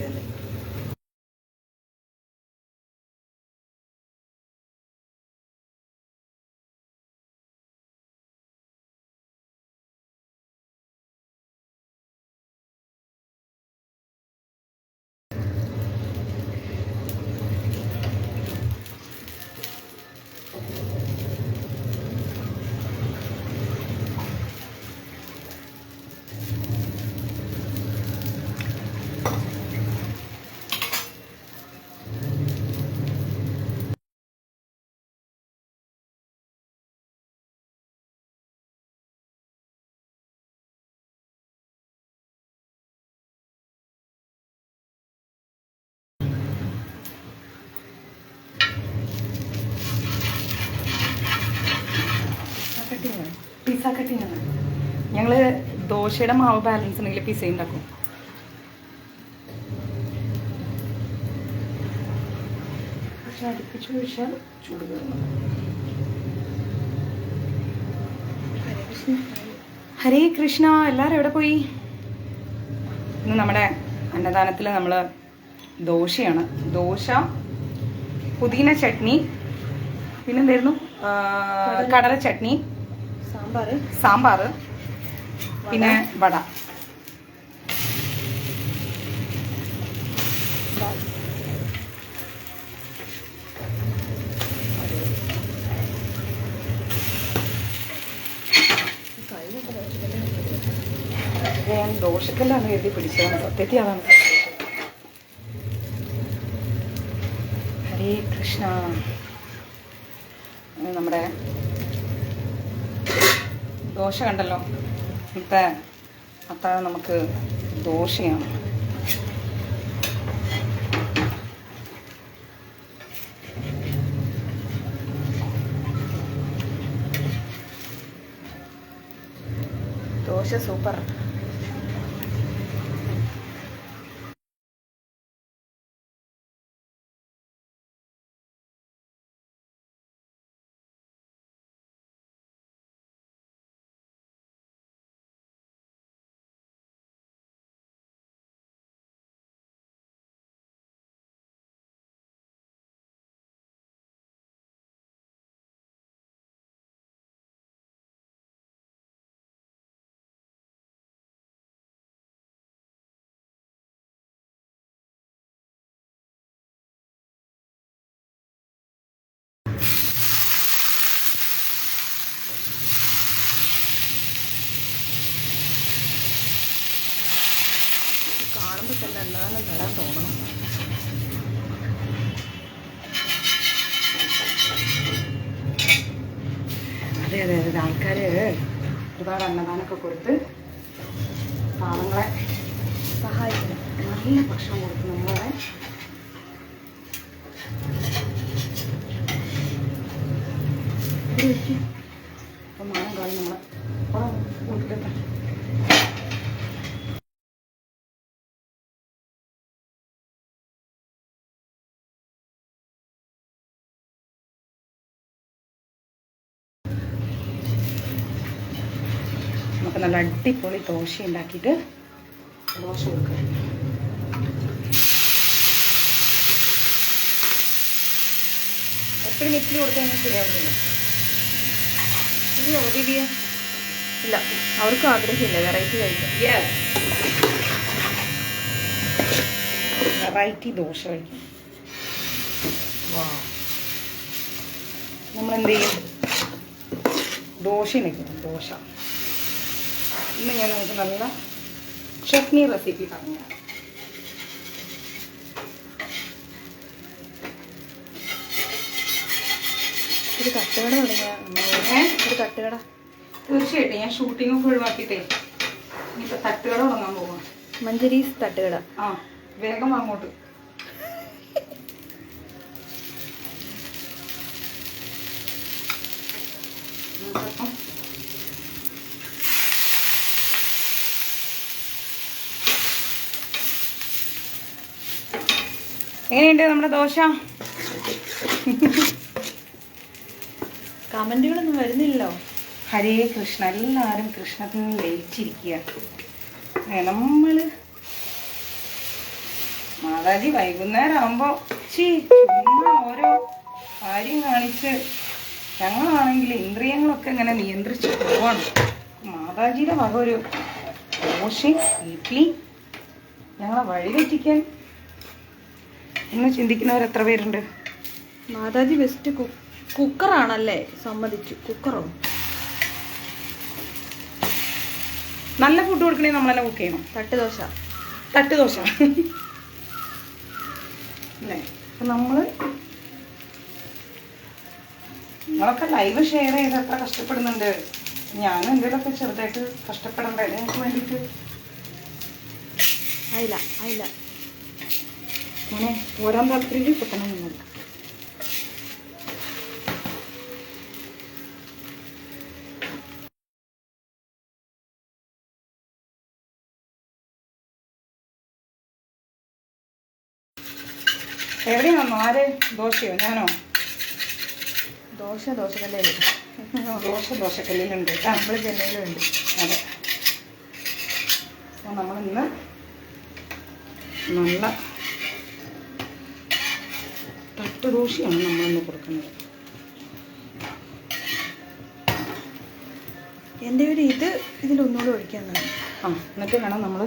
അല്ലേ രണ്ട് പിസ്സ കട്ടിങ്ങാണ് ഞങ്ങൾ ദോശയുടെ മാവ് ബാലൻസ് ഉണ്ടെങ്കിൽ പിസ്സ ഉണ്ടാക്കും ഹരേ കൃഷ്ണ. എല്ലാവരും എവിടെ പോയി? ഇന്ന് നമ്മുടെ അന്നദാനത്തിൽ നമ്മൾ ദോശയാണ്. ദോശ പുതിന ചട്നി പിന്നെന്തായിരുന്നു? കടല ചട്നി. സാമ്പാർ പിന്നെ വട. ഞാൻ ദോശക്കല്ലാണ് എഴുതി പിടിച്ചതാണ് സത്യത്തിൽ അതാണ് ഹരേ കൃഷ്ണ. നമ്മുടെ ദോശ കണ്ടല്ലോ. ഇന്നത്തെ അത്താഴം നമുക്ക് ദോശയാണ്. ദോശ സൂപ്പർ. എന്നാലും തരാൻ തോന്നണം. അതെ അതെ അതെ. ആൾക്കാർ ഒരുപാട് അന്നദാനമൊക്കെ കൊടുത്ത് പാവങ്ങളെ സഹായിക്കണം. നല്ല ഭക്ഷണം കൊടുത്ത് നമ്മളെ അപ്പം മാനം കാലം നമ്മൾ കൊടുത്തിട്ട് നമുക്ക് നല്ല അടിപൊളി ദോശ ഉണ്ടാക്കിയിട്ട് ദോശ കൊടുക്കുക എപ്പോഴും ഇഡ്ഡലി കൊടുക്കാൻ ശരിയാവുന്നില്ല. ശരിയാവോ ദിവ്യ ഇല്ല അവർക്കും ആഗ്രഹമില്ല വെറൈറ്റി കഴിക്കും യെസ് വെറൈറ്റി ദോശ കഴിക്കും നമ്മൾ എന്ത് ചെയ്യും? ദോശ നിൽക്കും ദോശ. ഇന്ന് ഞാൻ നിങ്ങൾക്ക് നല്ല ചട്നി റെസിപ്പി പറഞ്ഞു ഒരു കട്ടുകട തുടങ്ങിയ? ഒരു കട്ടുകട. തീർച്ചയായിട്ടും ഞാൻ ഷൂട്ടിങ്ങൊക്കെ ഒഴിവാക്കിയിട്ടേ ഇനിയിപ്പോൾ തട്ടുകട തുടങ്ങാൻ പോവാം. മഞ്ചരീസ് തട്ടുകട. ആ വേഗം അങ്ങോട്ട്. നമുക്കപ്പം എങ്ങനെയുണ്ട് നമ്മുടെ ദോശ? കമന്റുകളൊന്നും വരുന്നില്ലല്ലോ. ഹരേ കൃഷ്ണ എല്ലാവരും കൃഷ്ണത്തിന് ലയിച്ചിരിക്കുക. നമ്മൾ മാതാജി വൈകുന്നേരം ആകുമ്പോ ചീ ചുമ്മാ ഓരോ കാര്യം കാണിച്ച് ഞങ്ങളാണെങ്കിൽ ഇന്ദ്രിയങ്ങളൊക്കെ ഇങ്ങനെ നിയന്ത്രിച്ച് പോവാണ്. മാതാജിയുടെ വക ഒരു ദോശയും ഇഡ്ഡലി ഞങ്ങളെ വഴിതെറ്റിക്കാൻ എന്ന് ചിന്തിക്കുന്നവർ എത്ര പേരുണ്ട്? മാതാജി ബെസ്റ്റ് കുക്കറാണല്ലേ സമ്മതിച്ചു. കുക്കറോ? നല്ല ഫുഡ് കൊടുക്കണേ നമ്മൾ തന്നെ കുക്ക് ചെയ്യണം. തട്ട് ദോശ. തട്ട് ദോശ. അല്ലേ? അപ്പൊ നമ്മൾ നിങ്ങളൊക്കെ ലൈവ് ഷെയർ ചെയ്ത് എത്ര കഷ്ടപ്പെടുന്നുണ്ട്? ഞാനും എന്തെങ്കിലുമൊക്കെ ചെറുതായിട്ട് കഷ്ടപ്പെടണ്ടേ? നിങ്ങൾക്ക് വേണ്ടിട്ട്. ആയില്ല ആയില്ല മോനെ ഓരോ താല്പര്യം കുത്തണം നിന്നത് എവിടെയാണോ ആര്? ദോശയോ? ഞാനോ? ദോശ ദോശക്കല്ലേ. ദോശ ദോശക്കല്ലിലുണ്ട്. നമ്മൾ ചെന്നൈയിലും ഉണ്ട് അതെ. അപ്പോൾ നമ്മളിന്ന് നല്ല തട്ടുദോശയാണ് നമ്മളിന്ന് കൊടുക്കുന്നത്. എന്റെ ഒരു ഇത് ഇതിലൊന്നുകൂടെ ഒഴിക്കാൻ തന്നെ ആ എന്നിട്ട് വേണം നമ്മൾ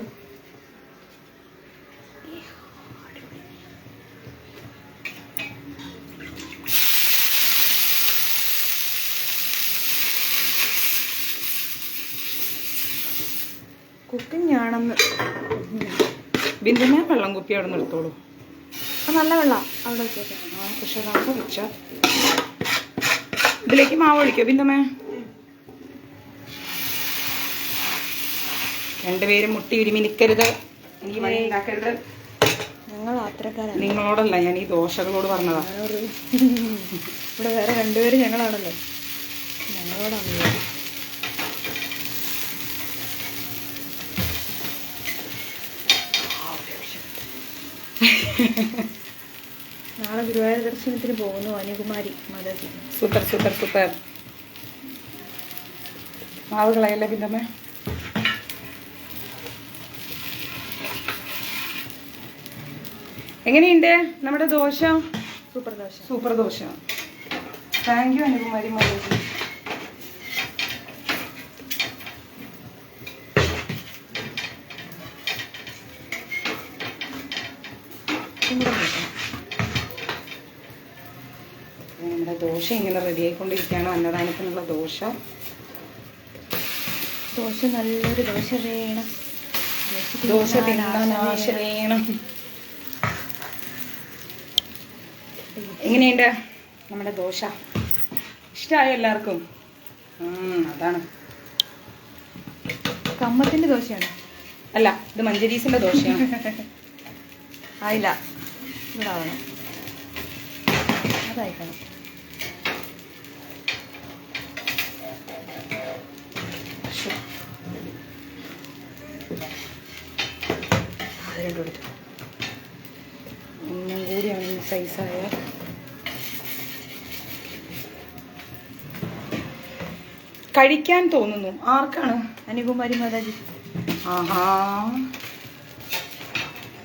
കുക്കിംഗ് ആണെന്ന് ബിന്ദുമേ വെള്ളം കുപ്പി അവിടെ നിന്ന് എടുത്തോളൂ അപ്പം നല്ല വെള്ളമാണ് അവിടെ വെച്ചേക്കാം. പക്ഷെ അതാകുമ്പോൾ വെച്ച. ഇതിലേക്ക് മാവ് ഒഴിക്കോ പിന്നമ്മേ രണ്ടുപേരും മുട്ടി ഉരുമിനിക്കരുത് എനിക്ക് മഴ ഉണ്ടാക്കരുത്. ഞങ്ങൾ യാത്രക്കാരാണ്. നിങ്ങളോടല്ല ഞാൻ ഈ ദോശകളോട് പറഞ്ഞതാ. ഇവിടെ വേറെ രണ്ടുപേരും ഞങ്ങളാണല്ലോ. ഞങ്ങളോടാണല്ലോ. നാളെ ഗുരുവായൂർ ദർശനത്തിന് പോകുന്നു Anukumari Mataji. Super super super. മാവ് കളയല്ലേ എങ്ങനെയുണ്ട് നമ്മുടെ dosa? Super dosa. Super dosa. Thank you Anukumari Mataji ഇവിടെ നോക്കണം നമ്മുടെ ദോശ ഇങ്ങനെ റെഡി ആയിക്കൊണ്ടിരിക്കുകയാണ്. അന്നദാനത്തിനുള്ള ദോശ. ദോശ നല്ലൊരു ദോശ വേണം. ദോശ തിന്നാൻ ആശ വേണം. എങ്ങനെയുണ്ട് നമ്മുടെ ദോശ? ഇഷ്ടമായോ എല്ലാവർക്കും? അതാണ്. കമ്മത്തിന്റെ ദോശയാണ്? അല്ല ഇത് മഞ്ചരീസിന്റെ ദോശയാണ്. ആയില്ല. ഇവിടെ ആവണം. അതായിക്കണം. അത് കൊടുത്തു. ഒന്നും കൂടിയാണ് ഈ സൈസായ കഴിക്കാൻ തോന്നുന്നു. ആർക്കാണ്? അനുകുമാരി മാതാജി. ആഹാ.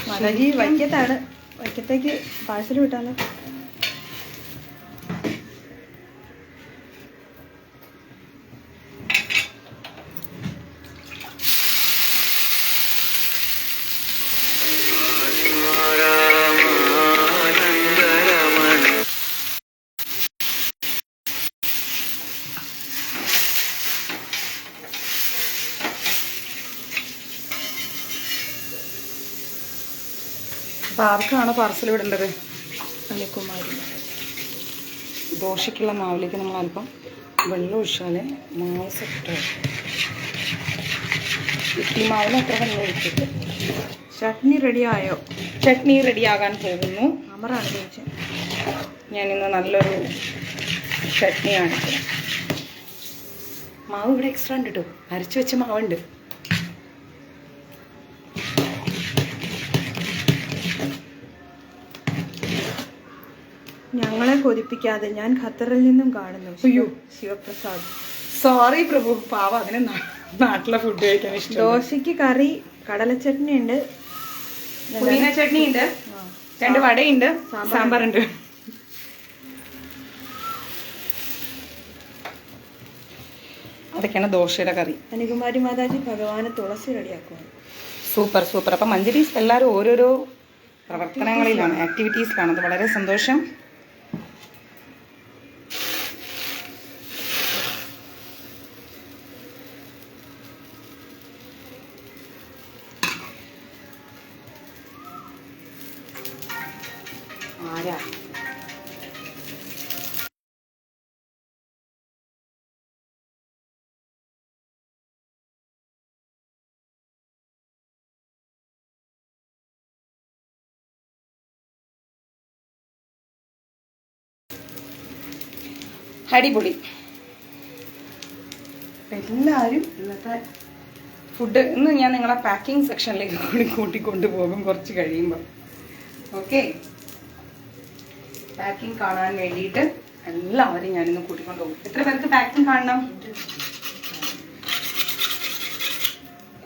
മാതാജി വൈക്കത്താണ്. വൈക്കത്തേക്ക് പാഴ്സൽ വിട്ടാലോ? ആർക്കാണ് പാർസൽ വിടേണ്ടത്. അനുകുമാരി ദോശയ്ക്കുള്ള മാവിലേക്ക് നമ്മൾ അല്പം വെള്ളം ഒഴിച്ചാൽ മാവ് സെറ്റ് ഇഡ്ഡലി മാവിന് അത്ര വെള്ളം ഒഴിച്ചിട്ട് ചട്നി റെഡിയായോ ആയോ? ചട്നി റെഡിയാകാൻ പോകുന്നു. അമറാണ് ചോദിച്ചത് ഞാനിന്ന് നല്ലൊരു ചട്നിയാണ് മാവ് ഇവിടെ എക്സ്ട്രാ ഉണ്ട് കേട്ടോ അരച്ചു വെച്ച മാവുണ്ട്. കൊതിപ്പിക്കാതെ ഞാൻ ഖത്തറിൽ നിന്നും കാണുന്നു. അയ്യോ. ശിവപ്രസാദ്. സോറി പ്രഭു പാവ അതിന് നാട്ടിലെ ഫുഡ് കഴിക്കാൻ ഇഷ്ടം ദോശയ്ക്ക് കറി കടലച്ചട്നി ഉണ്ട്. പുതിന ചട്നി ഉണ്ട്. രണ്ട് വടയുണ്ട്. സാമ്പാറുണ്ട്. അതൊക്കെയാണ് ദോശയുടെ കറി. കന്യാകുമാരി മാതാജി ഭഗവാന് തുളസി റെഡിയാക്കുവാണ്. Super super. അപ്പം മഞ്ജരീസ് എല്ലാവരും ഓരോരോ പ്രവർത്തനങ്ങളിലാണ് ആക്ടിവിറ്റീസിലാണ് അത് വളരെ സന്തോഷം. അടിപൊളി. എല്ലാവരും ഇന്നത്തെ ഫുഡ് ഇന്ന് ഞാൻ നിങ്ങളെ പാക്കിംഗ് സെക്ഷനിലേക്ക് കൂടി കൂട്ടിക്കൊണ്ടു പോകും കുറച്ച് കഴിയുമ്പോൾ ഓക്കെ പാക്കിംഗ് കാണാൻ വേണ്ടിയിട്ട് എല്ലാവരും ഞാനിന്ന് കൂട്ടിക്കൊണ്ട് പോകും. എത്ര പേർക്ക് പാക്കിംഗ് കാണണം?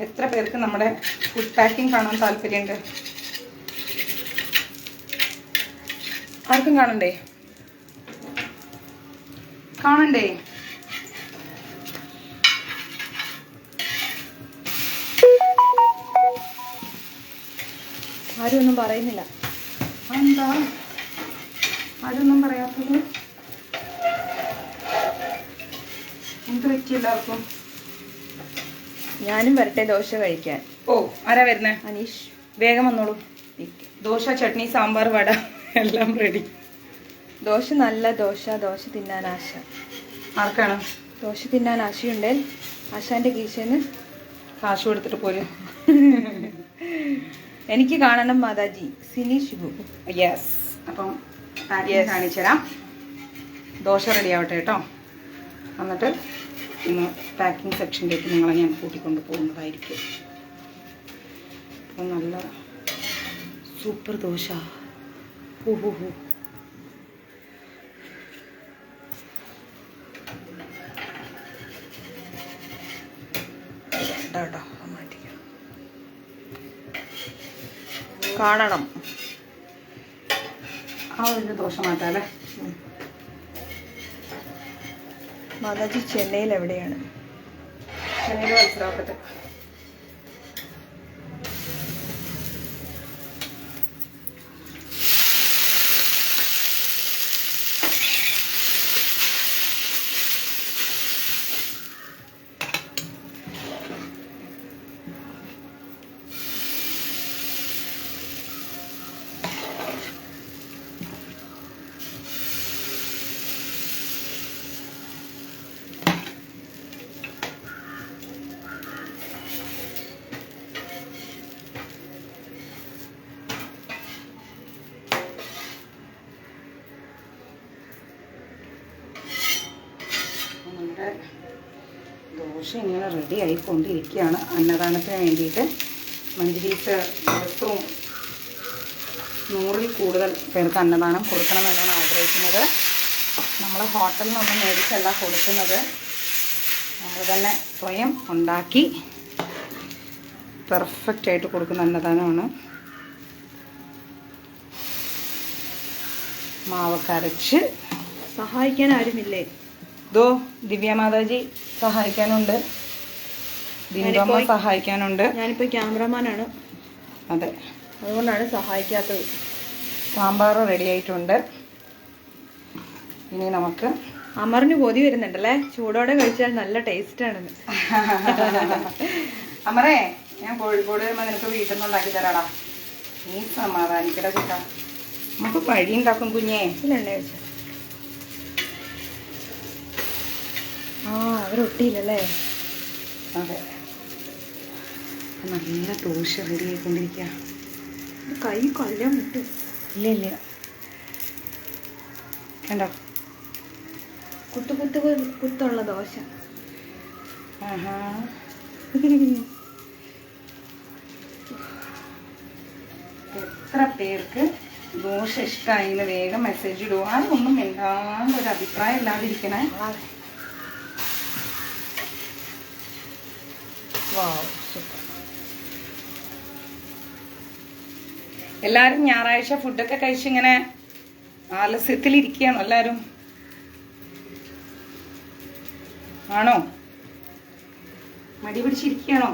എത്ര പേർക്ക് നമ്മുടെ ഫുഡ് പാക്കിംഗ് കാണാൻ താല്പര്യമുണ്ട്? ആർക്കും കാണണ്ടേ? കാണണ്ടേ? ആരും ഒന്നും പറയുന്നില്ല. എന്താ ആരൊന്നും പറയാത്തത്? എന്ത് പറ്റി എല്ലാവർക്കും? ഞാനും വരട്ടെ ദോശ കഴിക്കാൻ. ഓ ആരാ വരുന്നേ? അനീഷ്. വേഗം വന്നോളൂ. ദോശ ചട്നി സാമ്പാർ വട എല്ലാം റെഡി ദോശ നല്ല ദോശ ദോശ തിന്നാൻ ആശ. ആർക്കാണ്? ദോശ തിന്നാൻ ആശയുണ്ട് ആശാന്റെ കീശന് കാശ് കൊടുത്തിട്ട് പോലെ എനിക്ക് കാണണം മാതാജി സിനി ശിബു യെസ് അപ്പം കാണിച്ചരാം ദോശ റെഡി ആവട്ടെ കേട്ടോ. എന്നിട്ട് ഇന്ന് പാക്കിംഗ് സെക്ഷനിലേക്ക് നിങ്ങളെ ഞാൻ കൂട്ടിക്കൊണ്ട് പോകുന്നതായിരിക്കും. അപ്പം നല്ല സൂപ്പർ ദോശ. ഹു ഹു ഹൂ കാണണം. ആ ഒരു ദോശ മാറ്റാം അല്ലേ മാതാജി ചെന്നൈയിൽ എവിടെയാണ്? ചെന്നൈയിൽ മനസ്സിലാക്കട്ടെ അപ്പോൾ നമ്മുടെ ദോശ ഇങ്ങനെ റെഡി ആയിക്കൊണ്ടിരിക്കുകയാണ്. അന്നദാനത്തിന് വേണ്ടിയിട്ട് മഞ്ജരീസ് ദിവസവും നൂറിൽ കൂടുതൽ പേർക്ക് അന്നദാനം കൊടുക്കണമെന്നാണ് ആഗ്രഹിക്കുന്നത്. നമ്മൾ ഹോട്ടലിൽ നിന്നൊന്നും മേടിച്ചല്ല കൊടുക്കുന്നത്. നമ്മൾ തന്നെ സ്വയം ഉണ്ടാക്കി പെർഫെക്റ്റ് ആയിട്ട് കൊടുക്കുന്ന അന്നദാനമാണ്. മാവക്കരച്ച് സഹായിക്കാൻ ആരുമില്ലേ? ദോ ദിവ്യ മാതാജി. സഹായിക്കാനുണ്ട്. ബിന്ദുമ്മ ഞാനിപ്പോ- സഹായിക്കാനുണ്ട്. ഞാനിപ്പോൾ ക്യാമറമാനാണ്. അതെ. അതുകൊണ്ടാണ് സഹായിക്കാത്തത്. സാമ്പാർ റെഡി ആയിട്ടുണ്ട്. ഇനി നമുക്ക് അമറിന് കൊതി വരുന്നുണ്ടല്ലേ? ചൂടോടെ കഴിച്ചാൽ നല്ല ടേസ്റ്റ് ആണെന്ന് അമറേ ഞാൻ കോഴിക്കോട് വരുമ്പോൾ നിനക്ക് വീട്ടിൽ നിന്ന് ഉണ്ടാക്കി തരാടാ. നീ സമാധാനിക്കട കുട്ടാ നമുക്ക് വഴി ഉണ്ടാക്കും കുഞ്ഞേ. എണ്ണ വെച്ച ആ അവരൊട്ടിയില്ലല്ലേ? അതെ. നല്ല ദോശ റെഡി ആയിക്കൊണ്ടിരിക്കുക കൈ കൊല്ലാൻ വിട്ടു ഇല്ല ഇല്ല കണ്ടോ? കുത്തു കുത്തു കുത്തുള്ള ദോശ. ആഹാ. എത്ര പേർക്ക് ദോശ ഇഷ്ടമായി വേഗം മെസ്സേജ് ഇടുക അതൊന്നും മിണ്ടാണ്ട് ഒരു അഭിപ്രായം ഇല്ലാതിരിക്കണേ. വാവ് സൂപ്പർ എല്ലാവരും ഞായറാഴ്ച ഫുഡൊക്കെ കഴിച്ച് ഇങ്ങനെ ആലസ്യത്തിലിരിക്കുകയാണ്. എല്ലാവരും ആണോ? മടി പിടിച്ചിരിക്കുകയാണോ?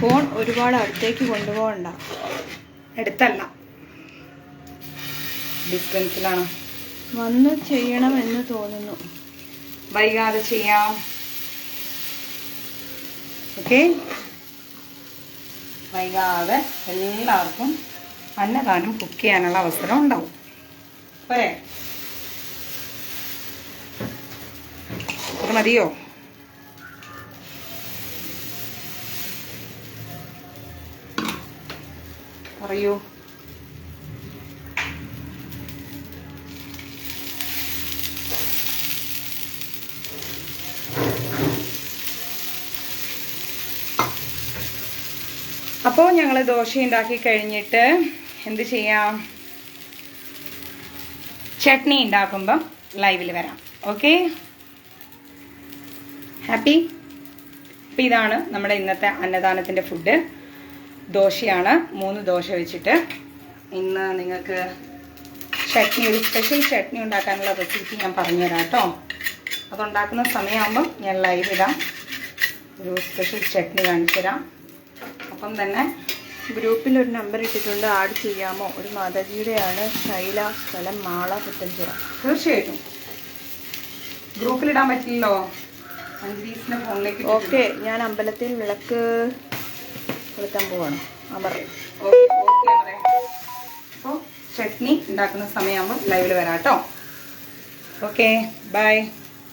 ഫോൺ ഒരുപാട് അടുത്തേക്ക് കൊണ്ടുപോകണ്ട. അടുത്തല്ല. ഡിസ്റ്റൻസിലാണ് വന്ന് ചെയ്യണമെന്ന് തോന്നുന്നു. വൈകാതെ ചെയ്യാം. ഓക്കെ വൈകാതെ എല്ലാവർക്കും അന്നദാനം കുക്ക് ചെയ്യാനുള്ള അവസരം ഉണ്ടാവും. പോരെ? മതിയോ? പറയൂ. അപ്പോൾ ഞങ്ങൾ ദോശ ഉണ്ടാക്കി കഴിഞ്ഞിട്ട് എന്ത് ചെയ്യാം? ചട്നി ഉണ്ടാക്കുമ്പം ലൈവിൽ വരാം. ഓക്കെ ഹാപ്പി അപ്പം ഇതാണ് നമ്മുടെ ഇന്നത്തെ അന്നദാനത്തിന്റെ ഫുഡ് ദോശയാണ്. മൂന്ന് ദോശ വെച്ചിട്ട് ഇന്ന് നിങ്ങൾക്ക് ചട്നി ഒരു സ്പെഷ്യൽ ചട്നി ഉണ്ടാക്കാനുള്ള റെസിപ്പി ഞാൻ പറഞ്ഞുതരാം കേട്ടോ. അതുണ്ടാക്കുന്ന സമയമാകുമ്പം ഞാൻ ലൈവ് ഇടാം. ഒരു സ്പെഷ്യൽ ചട്നി കാണിച്ചു തരാം അപ്പം തന്നെ ഗ്രൂപ്പിൽ ഒരു നമ്പർ ഇട്ടിട്ടുണ്ട്. ആഡ് ചെയ്യാമോ? ഒരു മാതാജിയുടെയാണ് ശൈല സ്ഥലം മാള പുത്തഞ്ചിറ തീർച്ചയായിട്ടും. ഗ്രൂപ്പിലിടാൻ പറ്റില്ലല്ലോ. അഞ്ജലീസിന്റെ ഫോണിലേക്ക് ഓക്കെ ഞാൻ അമ്പലത്തിൽ വിളക്ക് കൊളുത്താൻ പോവാണ്. അമർ അപ്പോൾ ചട്നി ഉണ്ടാക്കുന്ന സമയമാകുമ്പോൾ ലൈവിൽ വരാം കേട്ടോ ഓക്കെ ബൈ